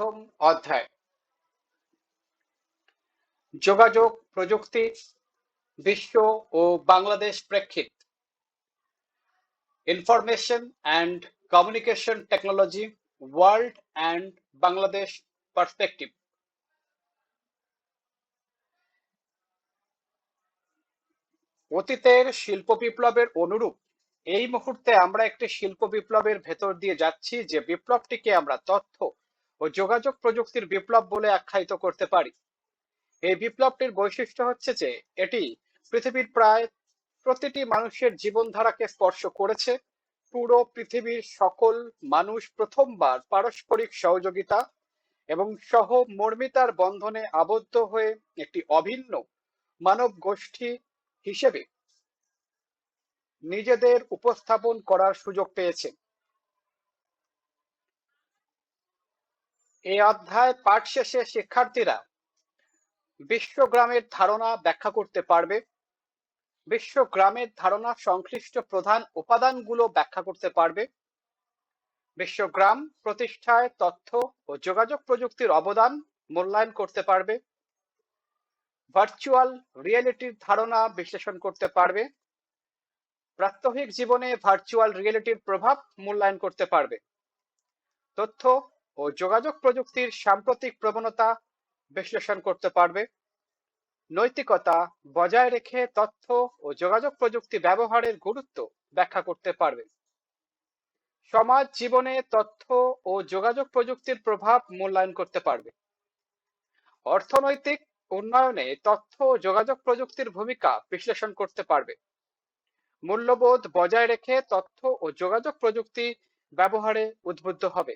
প্রথম অধ্যায়। যোগাযোগ, প্রযুক্তি, বিশ্ব ও Bangladesh প্রেক্ষিত। Information and communication technology, world and Bangladesh perspective. অতীতের শিল্প বিপ্লবের অনুরূপ, এই মুহূর্তে আমরা একটি শিল্প বিপ্লবের ভেতর দিয়ে যাচ্ছি যে বিপ্লবটিকে আমরা তথ্য ও যোগাযোগ প্রযুক্তির বিপ্লব বলে আখ্যায়িত করতে পারি। এই বিপ্লবটির বৈশিষ্ট্য হচ্ছে যে, এটি পৃথিবীর প্রায় প্রতিটি মানুষের জীবনধারাকে স্পর্শ করেছে। পুরো পৃথিবীর সকল মানুষ প্রথমবার পারস্পরিক সহযোগিতা এবং সহমর্মিতার বন্ধনে আবদ্ধ হয়ে একটি অভিন্ন মানব গোষ্ঠী হিসেবে নিজেদের উপস্থাপন করার সুযোগ পেয়েছে। এই অধ্যায় পাঠ শেষে শিক্ষার্থীরা বিশ্বগ্রামের ধারণা ব্যাখ্যা করতে পারবে। বিশ্বগ্রামের ধারণা সংশ্লিষ্ট প্রধান উপাদানগুলো ব্যাখ্যা করতে পারবে। বিশ্বগ্রাম প্রতিষ্ঠায় তথ্য ও যোগাযোগ প্রযুক্তির অবদান মূল্যায়ন করতে পারবে। ভার্চুয়াল রিয়েলিটির ধারণা বিশ্লেষণ করতে পারবে। প্রাত্যহিক জীবনে ভার্চুয়াল রিয়েলিটির প্রভাব মূল্যায়ন করতে পারবে। তথ্য ও যোগাযোগ প্রযুক্তির সাম্প্রতিক প্রবণতা বিশ্লেষণ করতে পারবে। নৈতিকতা বজায় রেখে তথ্য ও যোগাযোগ প্রযুক্তি ব্যবহারের গুরুত্ব ব্যাখ্যা করতে পারবে। সমাজ জীবনে তথ্য ও যোগাযোগ প্রযুক্তির প্রভাব মূল্যায়ন করতে পারবে। অর্থনৈতিক উন্নয়নে তথ্য ও যোগাযোগ প্রযুক্তির ভূমিকা বিশ্লেষণ করতে পারবে। মূল্যবোধ বজায় রেখে তথ্য ও যোগাযোগ প্রযুক্তি ব্যবহারে উদ্বুদ্ধ হবে।